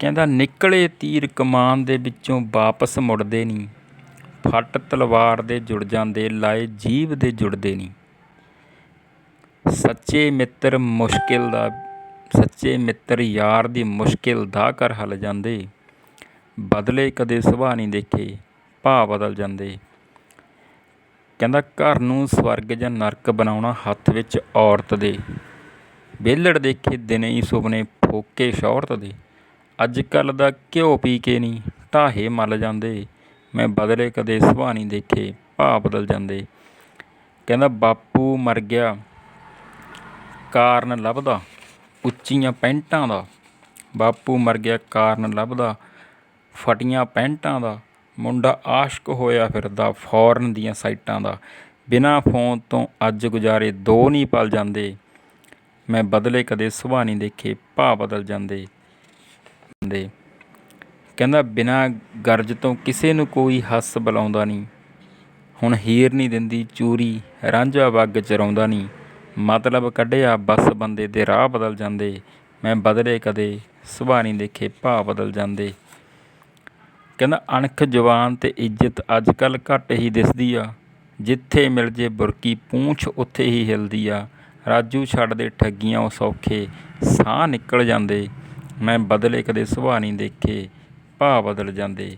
ਕਹਿੰਦਾ, ਨਿਕਲੇ ਤੀਰ ਕਮਾਨ ਦੇ ਵਿੱਚੋਂ ਵਾਪਸ ਮੁੜਦੇ ਨਹੀਂ। ਫੱਟ ਤਲਵਾਰ ਦੇ ਜੁੜ ਜਾਂਦੇ, ਲਾਏ ਜੀਭ ਦੇ ਜੁੜਦੇ ਨਹੀਂ। ਸੱਚੇ ਮਿੱਤਰ ਮੁਸ਼ਕਿਲ ਦਾ, ਸੱਚੇ ਮਿੱਤਰ ਯਾਰ ਦੀ ਮੁਸ਼ਕਿਲ ਦਾ ਕਰ ਹੱਲ ਜਾਂਦੇ। ਬਦਲੇ ਕਦੇ ਸੁਭਾਅ ਨਹੀਂ ਦੇਖੇ, ਭਾਅ ਬਦਲ ਜਾਂਦੇ। ਕਹਿੰਦਾ, ਘਰ ਨੂੰ ਸਵਰਗ ਜਾਂ ਨਰਕ ਬਣਾਉਣਾ ਹੱਥ ਵਿੱਚ ਔਰਤ ਦੇ। ਵਿਹਲੜ ਦੇਖੇ ਦਿਨੇ ਹੀ ਸੁਪਨੇ ਫੋਕੇ ਸ਼ੌਹਰਤ ਦੇ। ਅੱਜ ਕੱਲ੍ਹ ਦਾ ਘਿਓ ਪੀ ਕੇ ਨਹੀਂ ਢਾਹੇ ਮਲ ਜਾਂਦੇ। ਮੈਂ ਬਦਲੇ ਕਦੇ ਸੁਭਾਅ ਨਹੀਂ ਦੇਖੇ, ਭਾਅ ਬਦਲ ਜਾਂਦੇ। ਕਹਿੰਦਾ, ਬਾਪੂ ਮਰ ਗਿਆ। ਕਾਰਨ ਲੱਭਦਾ ਉੱਚੀਆਂ ਪੈਂਟਾਂ ਦਾ। ਬਾਪੂ ਮਰ ਗਿਆ, ਕਾਰਨ ਲੱਭਦਾ ਫਟੀਆਂ ਪੈਂਟਾਂ ਦਾ। ਮੁੰਡਾ ਆਸ਼ਕ ਹੋਇਆ ਫਿਰਦਾ ਫੌਰਨ ਦੀਆਂ ਸਾਈਟਾਂ ਦਾ। ਬਿਨਾਂ ਫੋਨ ਤੋਂ ਅੱਜ ਗੁਜ਼ਾਰੇ ਦੋ ਨਹੀਂ ਪਲ ਜਾਂਦੇ। ਮੈਂ ਬਦਲੇ ਕਦੇ ਸੁਭਾਅ ਨਹੀਂ ਦੇਖੇ, ਭਾਅ ਬਦਲ ਜਾਂਦੇ। ਦੇ ਕਹਿੰਦਾ, ਬਿਨਾਂ ਗਰਜ ਤੋਂ ਕਿਸੇ ਨੂੰ ਕੋਈ ਹੱਸ ਬੁਲਾਉਂਦਾ ਨਹੀਂ। ਹੁਣ ਹੀਰ ਨਹੀਂ ਦਿੰਦੀ, ਚੂਰੀ ਰਾਂਝਾ ਵੱਗ ਚਰਾਉਂਦਾ ਨਹੀਂ। ਮਤਲਬ ਕੱਢਿਆ, ਬਸ ਬੰਦੇ ਦੇ ਰਾਹ ਬਦਲ ਜਾਂਦੇ। ਮੈਂ ਬਦਲੇ ਕਦੇ, ਸੁਭਾਅ ਨਹੀਂ ਦੇਖੇ, ਭਾਅ ਬਦਲ ਜਾਂਦੇ। ਕਹਿੰਦਾ, ਅਣਖ ਜਵਾਨ ਤੇ ਇੱਜ਼ਤ ਅੱਜ ਕੱਲ ਘੱਟ ਹੀ ਦਿਸਦੀ ਆ। ਜਿੱਥੇ ਮਿਲ ਜੇ ਬੁਰਕੀ, ਪੂੰਛ ਉੱਥੇ ਹੀ ਹਿਲਦੀ ਆ। ਰਾਜੂ ਛੱਡ ਦੇ ਠੱਗੀਆਂ ਉਹ ਸੌਖੇ, ਸਾਹ ਨਿਕਲ ਜਾਂਦੇ। ਮੈਂ ਬਦਲੇ ਕਦੇ ਸੁਭਾਅ ਨਹੀਂ ਦੇਖੇ ਭਾਅ ਬਦਲ ਜਾਂਦੇ।